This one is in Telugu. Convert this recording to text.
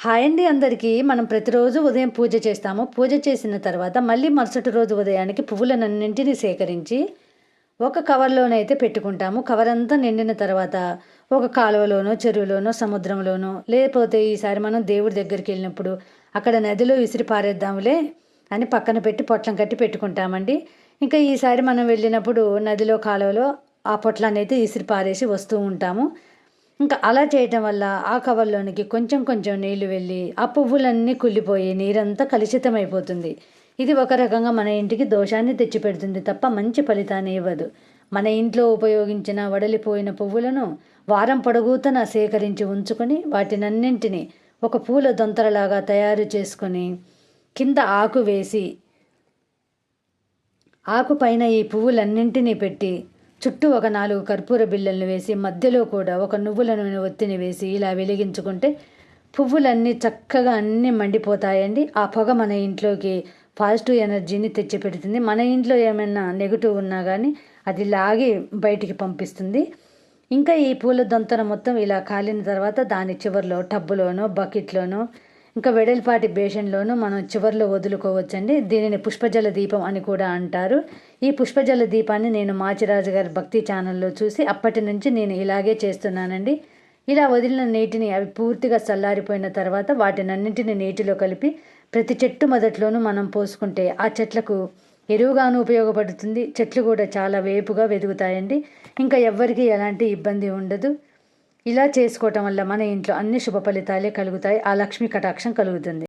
హాయ్ అండి అందరికీ. మనం ప్రతిరోజు ఉదయం పూజ చేస్తాము. పూజ చేసిన తర్వాత మళ్ళీ మరుసటి రోజు ఉదయానికి పువ్వులన్నింటినీ సేకరించి ఒక కవర్లోనైతే పెట్టుకుంటాము. కవర్ అంతా నిండిన తర్వాత ఒక కాలువలోనో చెరువులోనో సముద్రంలోనో లేకపోతే ఈసారి మనం దేవుడి దగ్గరికి వెళ్ళినప్పుడు అక్కడ నదిలో విసిరి పారేద్దాంలే అని పక్కన పెట్టి పొట్లం కట్టి పెట్టుకుంటామండి. ఇంకా ఈసారి మనం వెళ్ళినప్పుడు నదిలో కాలువలో ఆ పొట్లాన్ని అయితే విసిరి పారేసి వస్తూ ఉంటాము. ఇంకా అలా చేయటం వల్ల ఆ కవర్లోనికి కొంచెం కొంచెం నీళ్ళు వెళ్ళి ఆ పువ్వులన్నీ కుళ్ళిపోయి నీరంతా కలుషితమైపోతుంది. ఇది ఒక రకంగా మన ఇంటికి దోషాన్ని తెచ్చిపెడుతుంది తప్ప మంచి ఫలితాన్ని ఇవ్వదు. మన ఇంట్లో ఉపయోగించిన వడలిపోయిన పువ్వులను వారం పొడుగుతన సేకరించి ఉంచుకొని వాటినన్నింటినీ ఒక పూల దొంతరలాగా తయారు చేసుకొని కింద ఆకు వేసి ఆకు పైన ఈ పువ్వులన్నింటినీ పెట్టి చుట్టూ ఒక నాలుగు కర్పూర బిళ్ళలను వేసి మధ్యలో కూడా ఒక నువ్వుల నూనె ఒత్తిని వేసి ఇలా వెలిగించుకుంటే పువ్వులన్నీ చక్కగా అన్నీ మండిపోతాయండి. ఆ పొగ మన ఇంట్లోకి పాజిటివ్ ఎనర్జీని తెచ్చిపెడుతుంది. మన ఇంట్లో ఏమైనా నెగిటివ్ ఉన్నా కానీ అది లాగి బయటికి పంపిస్తుంది. ఇంకా ఈ పూల దొంతన మొత్తం ఇలా కాలిన తర్వాత దాని చివరిలో టబ్బులోనో బకెట్లోనో ఇంకా వెడల్పాటి బేషన్లోనూ మనం చివరిలో వదులుకోవచ్చండి. దీనిని పుష్పజల దీపం అని కూడా అంటారు. ఈ పుష్పజల దీపాన్ని నేను మాచిరాజు గారి భక్తి ఛానల్లో చూసి అప్పటి నుంచి నేను ఇలాగే చేస్తున్నానండి. ఇలా వదిలిన నీటిని అవి పూర్తిగా చల్లారిపోయిన తర్వాత వాటినన్నింటిని నీటిలో కలిపి ప్రతి చెట్టు మొదట్లోనూ మనం పోసుకుంటే ఆ చెట్లకు ఎరువుగాను ఉపయోగపడుతుంది. చెట్లు కూడా చాలా వేపుగా వెదుగుతాయండి. ఇంకా ఎవ్వరికీ ఎలాంటి ఇబ్బంది ఉండదు. ఇలా చేసుకోవటం వల్ల మన ఇంట్లో అన్ని శుభ ఫలితాలే కలుగుతాయి. ఆ లక్ష్మీ కటాక్షం కలుగుతుంది.